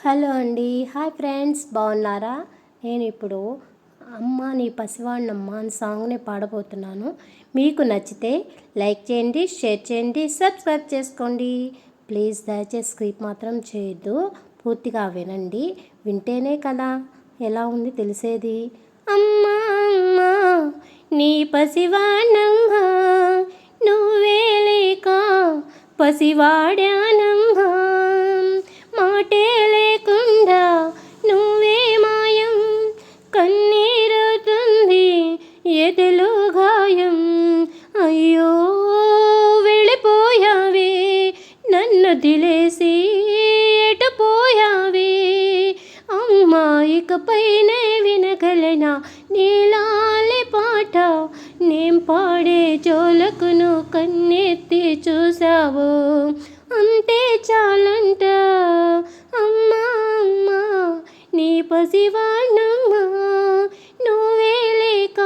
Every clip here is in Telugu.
హలో అండి. Hi friends. బాగున్నారా? నేను ఇప్పుడు అమ్మ నీ పసివాడినమ్మ అని సాంగ్ని పాడబోతున్నాను. మీకు నచ్చితే లైక్ చేయండి షేర్ చేయండి సబ్స్క్రైబ్ చేసుకోండి. ప్లీజ్ దయచేసి స్క్రిప్ మాత్రం చేయొద్దు. పూర్తిగా వినండి. వింటేనే కదా ఎలా ఉంది తెలిసేది? అమ్మా అమ్మా నీ పసివాణంగా నువ్వే లేక పసివాడా పాట నేం పాడే జోలకును కన్నెత్తి చూసావు అంతే చాలంట. అమ్మా అమ్మా నీ పసివాణమ్మా నువ్వే లేక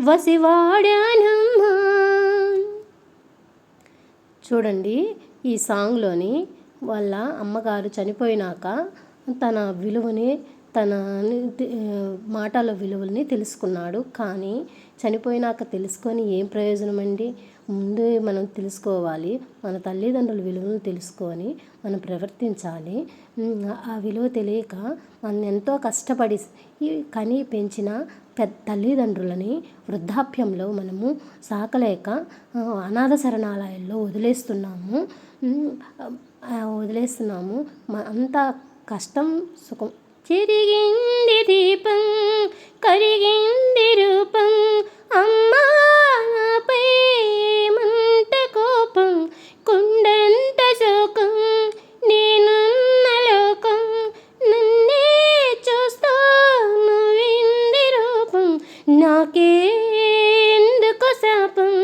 వసివాడానమ్మా. చూడండి ఈ సాంగ్లోని వాళ్ళ అమ్మగారు చనిపోయినాక తన విలువని తన మాటల విలువల్ని తెలుసుకున్నాడు. కానీ చనిపోయినాక తెలుసుకొని ఏం ప్రయోజనం అండి ముందే మనం తెలుసుకోవాలి. మన తల్లిదండ్రుల విలువలను తెలుసుకొని మనం ప్రవర్తించాలి. ఆ విలువ తెలియక మనం ఎంతో కష్టపడి కని పెంచిన పెద్ద తల్లిదండ్రులని వృద్ధాప్యంలో మనము సాకలేక అనాథ శరణాలయాల్లో వదిలేస్తున్నాము. వదిలేస్తున్నాము. అంత కష్టం సుఖం చిరిగింది దీపం కరిగింది రూపం అమ్మా మంట కోపం కుండంత శోకం నేనున్న లోకం నన్నే చూస్తాను నవ్వింది రూపం నాకే ఎందుకు శాపం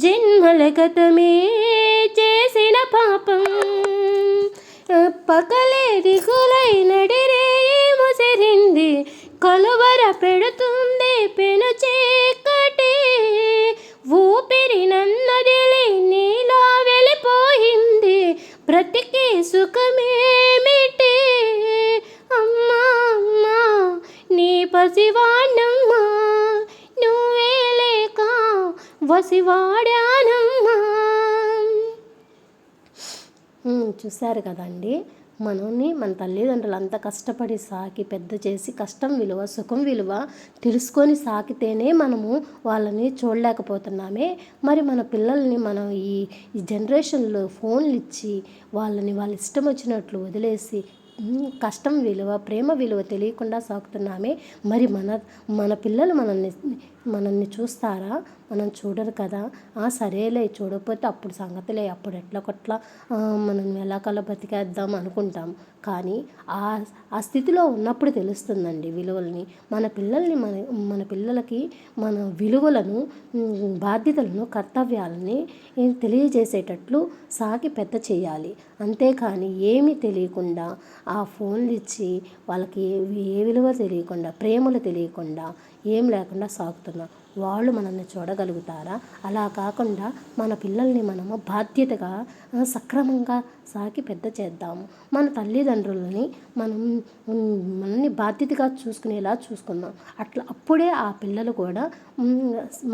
జన్మల గతమే నీ నువ్వే లేక వసివాడానమ్మా. చూశారు కదండి. మనల్ని మన తల్లిదండ్రులు అంత కష్టపడి సాకి పెద్ద చేసి కష్టం విలువ సుఖం విలువ తెలుసుకొని సాకితేనే మనము వాళ్ళని చూడలేకపోతున్నామే. మరి మన పిల్లల్ని మనం ఈ జనరేషన్లో ఫోన్లు ఇచ్చి వాళ్ళని వాళ్ళ ఇష్టం వచ్చినట్లు వదిలేసి కష్టం విలువ ప్రేమ విలువ తెలియకుండా సాగుతున్నామే. మరి మన మన పిల్లలు మనల్ని మనల్ని చూస్తారా? మనం చూడరు కదా. సరేలే చూడకపోతే అప్పుడు సంగతిలే అప్పుడు ఎట్లా కొట్లా మనం ఎలా కల బతికేద్దాం అనుకుంటాం. కానీ ఆ ఆ స్థితిలో ఉన్నప్పుడు తెలుస్తుందండి విలువల్ని. మన పిల్లల్ని మన మన పిల్లలకి మన విలువలను బాధ్యతలను కర్తవ్యాలని తెలియజేసేటట్లు సాకి పెద్ద చేయాలి. అంతేకాని ఏమీ తెలియకుండా ఆ ఫోన్లు ఇచ్చి వాళ్ళకి ఏ విలువ తెలియకుండా ప్రేమలు తెలియకుండా ఏం లేకుండా సాగుతున్నాం వాళ్ళు మనల్ని చూడగలుగుతారా? అలా కాకుండా మన పిల్లల్ని మనము బాధ్యతగా సక్రమంగా సాకి పెద్ద చేద్దాము. మన తల్లిదండ్రులని మనం మనల్ని బాధ్యతగా చూసుకునేలా చూసుకుందాం. అట్లా అప్పుడే ఆ పిల్లలు కూడా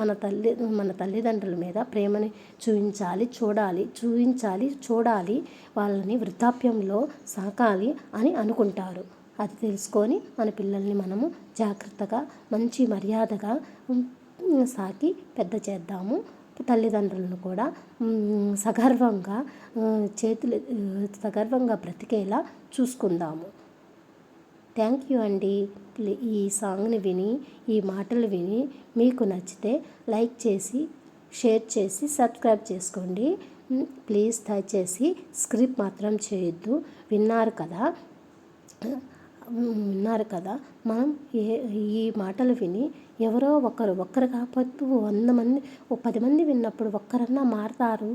మన తల్లి మన తల్లిదండ్రుల మీద ప్రేమని చూపించాలి చూడాలి చూపించాలి చూడాలి వాళ్ళని వృద్ధాప్యంలో సాకాలి అని అనుకుంటారు. అది తెలుసుకొని మన పిల్లల్ని మనము జాగ్రత్తగా మంచి మర్యాదగా సాకి పెద్ద చేద్దాము. తల్లిదండ్రులను కూడా సగర్వంగా చేతులు సగర్వంగా బ్రతికేలా చూసుకుందాము. థ్యాంక్ యూ అండి. ఈ సాంగ్ని విని ఈ మాటలు విని మీకు నచ్చితే లైక్ చేసి షేర్ చేసి సబ్స్క్రైబ్ చేసుకోండి. ప్లీజ్ దయచేసి స్క్రిప్ట్ మాత్రం చేయొద్దు. విన్నారు కదా? విన్నారు కదా మనం ఏ ఈ మాటలు విని ఎవరో ఒకరు ఒక్కరు కాకపోతే వంద మంది ఓ పది మంది విన్నప్పుడు ఒక్కరన్నా మారతారు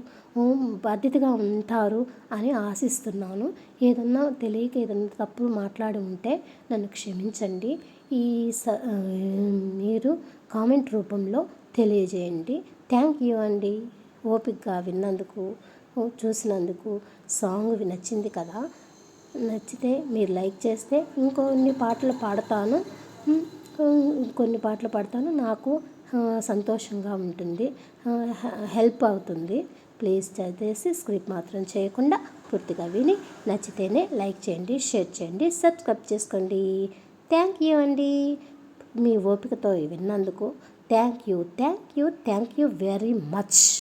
బాధ్యతగా ఉంటారు అని ఆశిస్తున్నాను. ఏదన్నా తెలియక ఏదన్నా తప్పులు మాట్లాడి ఉంటే నన్ను క్షమించండి. ఈ స మీరు కామెంట్ రూపంలో తెలియజేయండి. థ్యాంక్ యూ అండి. ఓపికగా విన్నందుకు చూసినందుకు సాంగ్ నచ్చింది కదా నచ్చితే మీరు లైక్ చేస్తే ఇంకొన్ని పాటలు పాడతాను. కొన్ని పాటలు పాడతాను. నాకు సంతోషంగా ఉంటుంది. హెల్ప్ అవుతుంది. ప్లీజ్ చదివేసి స్క్రిప్ట్ మాత్రం చేయకుండా పూర్తిగా విని నచ్చితేనే లైక్ చేయండి షేర్ చేయండి సబ్స్క్రైబ్ చేసుకోండి. థ్యాంక్ యూ అండి. మీ ఓపికతో విన్నందుకు thank you thank you thank you very much.